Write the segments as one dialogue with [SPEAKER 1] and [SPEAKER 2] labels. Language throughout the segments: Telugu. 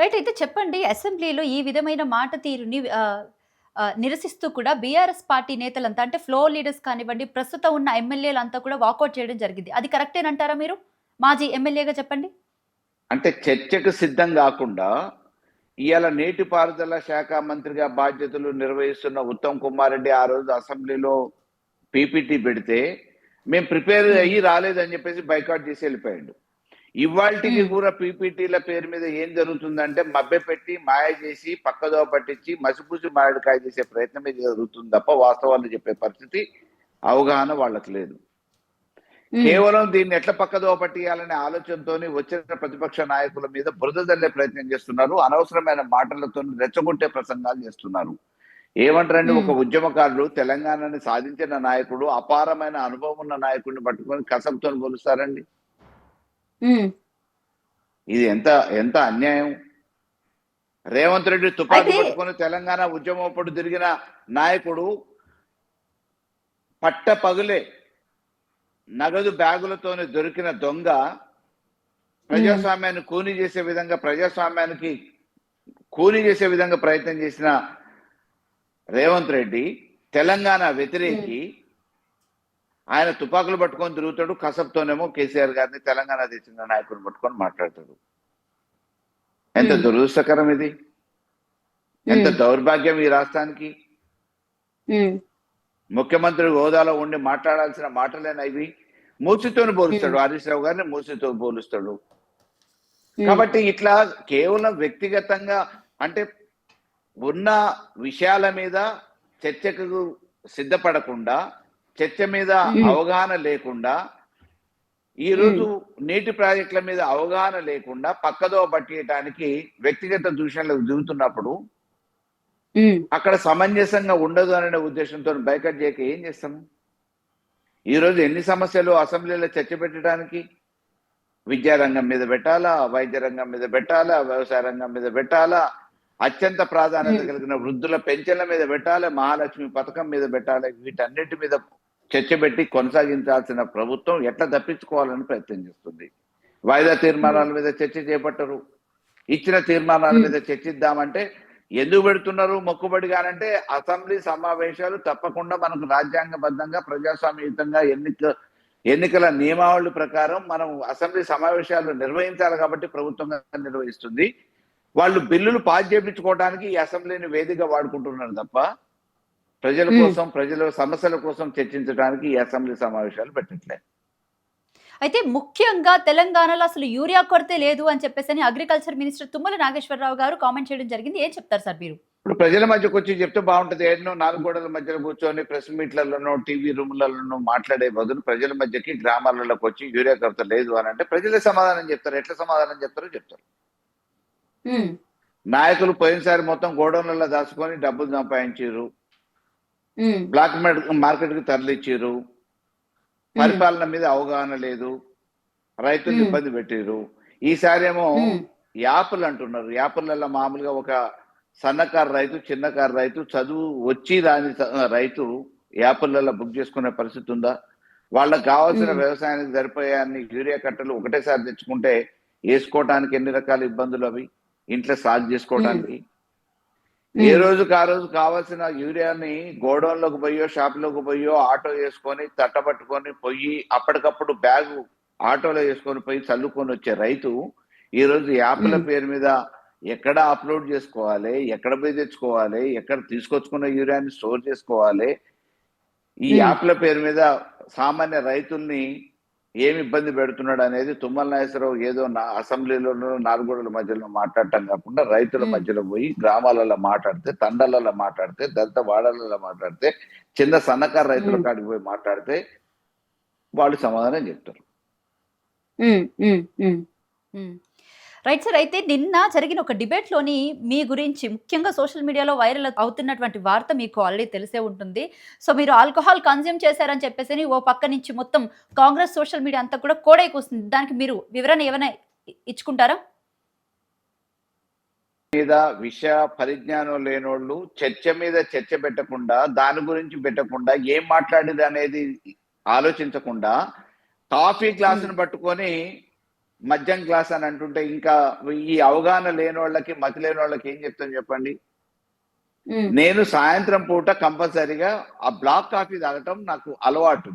[SPEAKER 1] రైట్ అయితే చెప్పండి అసెంబ్లీలో ఈ విధమైన మాట తీరుని నిరసిస్తూ కూడా బీఆర్ఎస్ పార్టీ నేతలంతా అంటే ఫ్లోర్ లీడర్స్ కానివ్వండి ప్రస్తుతం ఉన్న ఎమ్మెల్యేలంతా కూడా వాకౌట్ చేయడం జరిగింది. అది కరెక్టేనంటారా మీరు? మాజీ ఎమ్మెల్యేగా చెప్పండి.
[SPEAKER 2] అంటే చర్చకు సిద్ధం కాకుండా ఇవాళ నీటిపారుదల శాఖ మంత్రిగా బాధ్యతలు నిర్వహిస్తున్న ఉత్తమ్ కుమార్ రెడ్డి ఆ రోజు అసెంబ్లీలో పీపీటీ పెడితే మేము ప్రిపేర్ అయ్యి రాలేదని చెప్పేసి బైకాట్ చేసి వెళ్ళిపోయాడు. ఇవాళకి. కూడా పీపీటీల పేరు మీద ఏం జరుగుతుందంటే మభ్య పెట్టి మాయ చేసి పక్కదో పట్టించి మసిపూసి మామిడికాయ చేసే ప్రయత్నమే జరుగుతుంది తప్ప వాస్తవాలు చెప్పే పరిస్థితి అవగాహన వాళ్ళకి లేదు. కేవలం దీన్ని ఎట్లా పక్కదో పట్టియాలనే ఆలోచనతో వచ్చిన ప్రతిపక్ష నాయకుల మీద బురద జల్లే ప్రయత్నం చేస్తున్నారు. అనవసరమైన మాటలతో రెచ్చగొట్టే ప్రసంగాలు చేస్తున్నారు. ఏమంటారండి? ఒక. ఉద్యమకారులు తెలంగాణని సాధించిన నాయకుడు అపారమైన అనుభవం ఉన్న నాయకుడిని పట్టుకొని కసంతో పోలుస్తారండి ఇది ఎంత ఎంత అన్యాయం? రేవంత్ రెడ్డి తుపాకీ పట్టుకొని తెలంగాణ ఉద్యమం అప్పుడు తిరిగిన నాయకుడు పట్ట పగులే నగదు బ్యాగులతోనే దొరికిన దొంగ ప్రజాస్వామ్యాన్ని కూని చేసే విధంగా ప్రజాస్వామ్యానికి కూని చేసే విధంగా ప్రయత్నం చేసిన రేవంత్ రెడ్డి తెలంగాణ వ్యతిరేకి ఆయన తుపాకులు పట్టుకొని తిరుగుతాడు కసబ్తోనేమో కేసీఆర్ గారిని తెలంగాణ తెచ్చిన నాయకుడిని పట్టుకొని మాట్లాడతాడు. ఎంత
[SPEAKER 1] Hmm.
[SPEAKER 2] దురదృష్టకరం ఇది. ఎంత
[SPEAKER 1] ఉమ్,
[SPEAKER 2] దౌర్భాగ్యం ఈ రాష్ట్రానికి.
[SPEAKER 1] ఉమ్,
[SPEAKER 2] ముఖ్యమంత్రి హోదాలో ఉండి మాట్లాడాల్సిన మాటలేనా ఇవి? మూసితోని పోలుస్తాడు హరీష్ రావు గారిని మూసితో పోలుస్తాడు. కాబట్టి ఇట్లా కేవలం వ్యక్తిగతంగా అంటే ఉన్న విషయాల మీద చర్చకు సిద్ధపడకుండా చర్చ మీద. అవగాహన లేకుండా ఈ రోజు నీటి ప్రాజెక్టుల మీద అవగాహన లేకుండా పక్కదో పట్టియటానికి వ్యక్తిగత దూషణలకు దిగుతున్నప్పుడు అక్కడ సమంజసంగా ఉండదు అనే ఉద్దేశంతో బైకట్ చేయక ఏం చేస్తాము ఈ రోజు ఎన్ని సమస్యలు అసెంబ్లీలో చర్చ పెట్టడానికి? విద్యారంగం మీద పెట్టాలా? వైద్య రంగం మీద పెట్టాలా? వ్యవసాయ రంగం మీద పెట్టాలా? అత్యంత ప్రాధాన్యత. కలిగిన వృద్ధుల పెన్షన్ల మీద పెట్టాలి? మహాలక్ష్మి పథకం మీద పెట్టాలి? వీటన్నిటి మీద చర్చ పెట్టి కొనసాగించాల్సిన ప్రభుత్వం ఎట్లా తప్పించుకోవాలని ప్రయత్నం చేస్తుంది? వాయిదా తీర్మానాల మీద చర్చ చేపట్టరు. ఇచ్చిన తీర్మానాల
[SPEAKER 1] Hmm.
[SPEAKER 2] మీద చర్చిద్దామంటే ఎందుకు పెడుతున్నారు? మొక్కుబడిగానంటే అసెంబ్లీ సమావేశాలు తప్పకుండా మనకు రాజ్యాంగబద్ధంగా ప్రజాస్వామ్యయుతంగా ఎన్నిక ఎన్నికల నియమావళి ప్రకారం మనం అసెంబ్లీ సమావేశాలు నిర్వహించాలి కాబట్టి ప్రభుత్వంగా నిర్వహిస్తుంది. వాళ్ళు బిల్లులు పాస్ చేయించుకోవడానికి ఈ అసెంబ్లీని వేదికగా వాడుకుంటున్నారు తప్ప ప్రజల. కోసం ప్రజల సమస్యల కోసం చర్చించడానికి ఈ అసెంబ్లీ సమావేశాలు పెట్టట్లేదు.
[SPEAKER 1] అయితే ముఖ్యంగా తెలంగాణలో అసలు యూరియా కొరతే లేదు అని చెప్పేసి అగ్రికల్చర్ మినిస్టర్ తుమ్మల నాగేశ్వరరావు గారు కామెంట్ చేయడం జరిగింది. ఏం చెప్తారు సార్ మీరు?
[SPEAKER 2] ఇప్పుడు ప్రజల మధ్యకు వచ్చి చెప్తే బాగుంటది. ఎన్నో నాలుగు గోడల మధ్యలో కూర్చొని ప్రెస్ మీట్లలోనో టీవీ రూమ్లలోనో మాట్లాడే బదులు ప్రజల మధ్యకి గ్రామాలలోకి వచ్చి యూరియా కొరత లేదు అని అంటే ప్రజలే సమాధానం చెప్తారు. ఎట్లా సమాధానం చెప్తారో చెప్తారు. నాయకులు పోయినసారి మొత్తం గోడౌన్లలో దాచుకొని డబ్బులు సంపాదించారు. బ్లాక్ మార్కెట్కి తరలిచ్చారు. పరిపాలన మీద అవగాహన లేదు. రైతులు. ఇబ్బంది పెట్టారు. ఈసారి ఏమో యాపులు అంటున్నారు. యాపులలో మామూలుగా ఒక సన్నకారు రైతు చిన్నకారు రైతు చదువు వచ్చి రాని స- రైతు యాపులలో బుక్ చేసుకునే పరిస్థితి ఉందా? వాళ్ళకి కావాల్సిన. వ్యవసాయానికి సరిపోయే అన్ని యూరియా కట్టలు ఒకటేసారి తెచ్చుకుంటే వేసుకోవడానికి ఎన్ని రకాల ఇబ్బందులు అవి? ఇంట్లో సాగు చేసుకోవడానికి ఏ రోజుకి ఆ రోజు కావాల్సిన యూరియాని గోడౌన్లోకి పోయో షాప్లోకి పోయో ఆటో వేసుకొని తట్టబట్టుకొని పోయి అప్పటికప్పుడు బ్యాగు ఆటోలో వేసుకొని పోయి చల్లుకొని వచ్చే రైతు ఈ రోజు యాప్ల. పేరు మీద ఎక్కడ అప్లోడ్ చేసుకోవాలి ఎక్కడ పోయి తెచ్చుకోవాలి ఎక్కడ తీసుకొచ్చుకున్న యూరియాని స్టోర్ చేసుకోవాలి ఈ. యాప్ల పేరు మీద సామాన్య రైతుల్ని ఏమి ఇబ్బంది పెడుతున్నాడు అనేది తుమ్మల నాగేశ్వరరావు ఏదో నా అసెంబ్లీలోనూ నాలుగోడల మధ్యలో మాట్లాడటం కాకుండా రైతుల. మధ్యలో పోయి గ్రామాలలో మాట్లాడితే తండలలో మాట్లాడితే దళిత వాడలలో మాట్లాడితే చిన్న సన్నకారు రైతుల. కాడికి పోయి మాట్లాడితే వాళ్ళు సమాధానం చెప్తారు.
[SPEAKER 1] రైట్ సార్ అయితే నిన్న జరిగిన ఒక డిబేట్లోని మీ గురించి ముఖ్యంగా సోషల్ మీడియాలో వైరల్ అవుతున్నటువంటి వార్త మీకు ఆల్రెడీ తెలిసే ఉంటుంది. సో మీరు ఆల్కహాల్ కన్జ్యూమ్ చేశారని చెప్పేసి ఓ పక్క నుంచి మొత్తం కాంగ్రెస్ సోషల్ మీడియా అంతా కూడా కోడై కూస్తుంది. దానికి మీరు వివరణ ఏమైనా ఇచ్చుకుంటారా?
[SPEAKER 2] మీద విషయ పరిజ్ఞానం లేనోళ్ళు చర్చ మీద చర్చ పెట్టకుండా దాని గురించి పెట్టకుండా ఏం మాట్లాడింది అనేది ఆలోచించకుండా కాఫీ గ్లాసును పట్టుకొని మద్యం గ్లాస్ అని అంటుంటే ఇంకా ఈ అవగాహన లేని వాళ్ళకి మతి లేని వాళ్ళకి ఏం చెప్తాను చెప్పండి? నేను సాయంత్రం పూట కంపల్సరీగా ఆ బ్లాక్ కాఫీ తాగటం నాకు అలవాటు.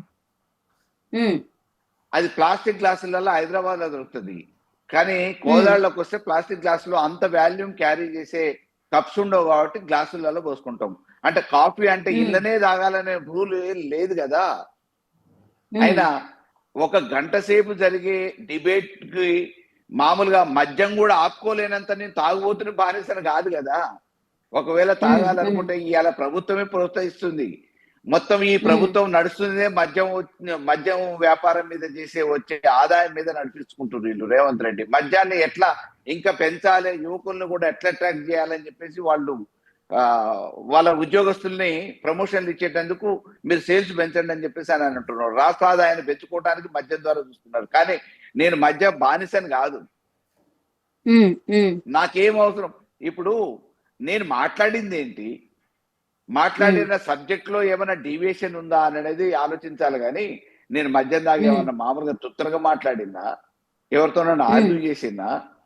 [SPEAKER 2] అది ప్లాస్టిక్ గ్లాసులలో హైదరాబాద్లో దొరుకుతుంది. కానీ కోదాళ్ళకి వస్తే ప్లాస్టిక్ గ్లాసులో అంత వాల్యూమ్ క్యారీ చేసే కప్స్ ఉండవు కాబట్టి గ్లాసులలో పోసుకుంటాం. అంటే కాఫీ అంటే. ఇళ్ళనే తాగాలనే రూల్ ఏం లేదు కదా? అయినా ఒక గంట సేపు జరిగే డిబేట్కి మామూలుగా మద్యం కూడా ఆపుకోలేనంత నేను తాగుబోతుని బానిసను కాదు కదా. ఒకవేళ తాగాలనుకుంటే ఇవాళ ప్రభుత్వమే ప్రోత్సహిస్తుంది. మొత్తం ఈ ప్రభుత్వం నడుస్తుందే మద్యం మద్యం వ్యాపారం మీద చేసే వచ్చే ఆదాయం మీద నడిపించుకుంటున్నారు వీళ్ళు రేవంత్ రెడ్డి. మద్యాన్ని ఎట్లా ఇంకా పెంచాలి యువకులను కూడా ఎట్లా అట్రాక్ట్ చేయాలని చెప్పేసి వాళ్ళు వాళ్ళ ఉద్యోగస్తుల్ని ప్రమోషన్లు ఇచ్చేటందుకు మీరు సేల్స్ పెంచండి అని చెప్పేసి అని అంటున్నారు. రాష్ట్ర ఆదాయాన్ని పెంచుకోవడానికి మద్యం ద్వారా చూస్తున్నారు. కానీ నేను మద్యం బానిసని కాదు. నాకేం అవసరం? ఇప్పుడు నేను మాట్లాడింది ఏంటి? మాట్లాడిన సబ్జెక్ట్లో ఏమైనా డీవియేషన్ ఉందా అనేది ఆలోచించాలి కానీ నేను మద్యం దాకా. ఏమన్నా మామూలుగా తుత్తరగా మాట్లాడినా ఎవరితోనైనా ఆర్గ్యూ చేసినా
[SPEAKER 1] ఉమ్,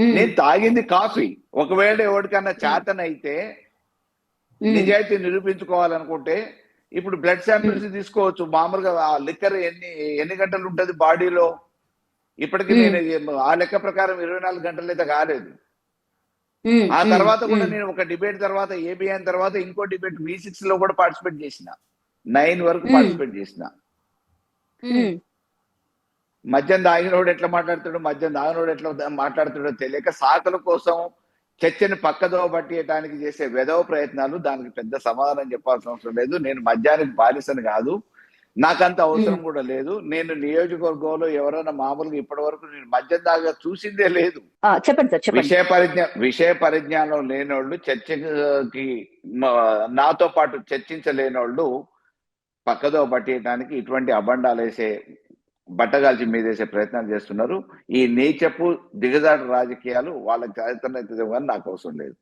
[SPEAKER 2] నేను తాగింది కాఫీ. ఒకవేళ ఎవరికన్నా చేతన అయితే నిజాయితీ నిరూపించుకోవాలనుకుంటే ఇప్పుడు బ్లడ్ శాంపిల్స్ తీసుకోవచ్చు. మామూలుగా ఆ లిక్కర్ ఎన్ని ఎన్ని గంటలు ఉంటది బాడీలో? ఇప్పటికి. నేను ఆ లెక్క ప్రకారం ఇరవై నాలుగు గంటలు అయితే కాలేదు. ఆ తర్వాత కూడా నేను ఒక డిబేట్ తర్వాత ఏబిఎన్ తర్వాత ఇంకో డిబేట్ వి సిక్స్లో కూడా పార్టిసిపేట్ చేసిన. నైన్ వరకు. పార్టిసిపేట్ చేసిన. మద్యం తాగినోడు ఎట్లా మాట్లాడుతాడో? మద్యం తాగినోడు ఎట్లా మాట్లాడుతాడో తెలియక సాకుల కోసం చర్చని పక్కదో పట్టియటానికి చేసే వెధవ ప్రయత్నాలు దానికి పెద్ద సమాధానం చెప్పాల్సిన అవసరం లేదు. నేను మద్యానికి బానిసని కాదు. నాకంత అవసరం కూడా లేదు. నేను నియోజకవర్గంలో ఎవరైనా మామూలుగా ఇప్పటి వరకు నేను మద్యం దాకా చూసిందే లేదు.
[SPEAKER 1] చెప్పండి సార్
[SPEAKER 2] విషయ పరిజ్ఞా విషయ పరిజ్ఞానం లేనోళ్ళు చర్చకి నాతో పాటు చర్చించలేనోళ్ళు పక్కదో పట్టేయడానికి ఇటువంటి అబండాలు వేసే బట్టగాల్చి మీదేసే ప్రయత్నాలు చేస్తున్నారు. ఈ నీచపు దిగజాటు రాజకీయాలు వాళ్ళకి చరిత్ర కానీ నాకు అవసరం లేదు.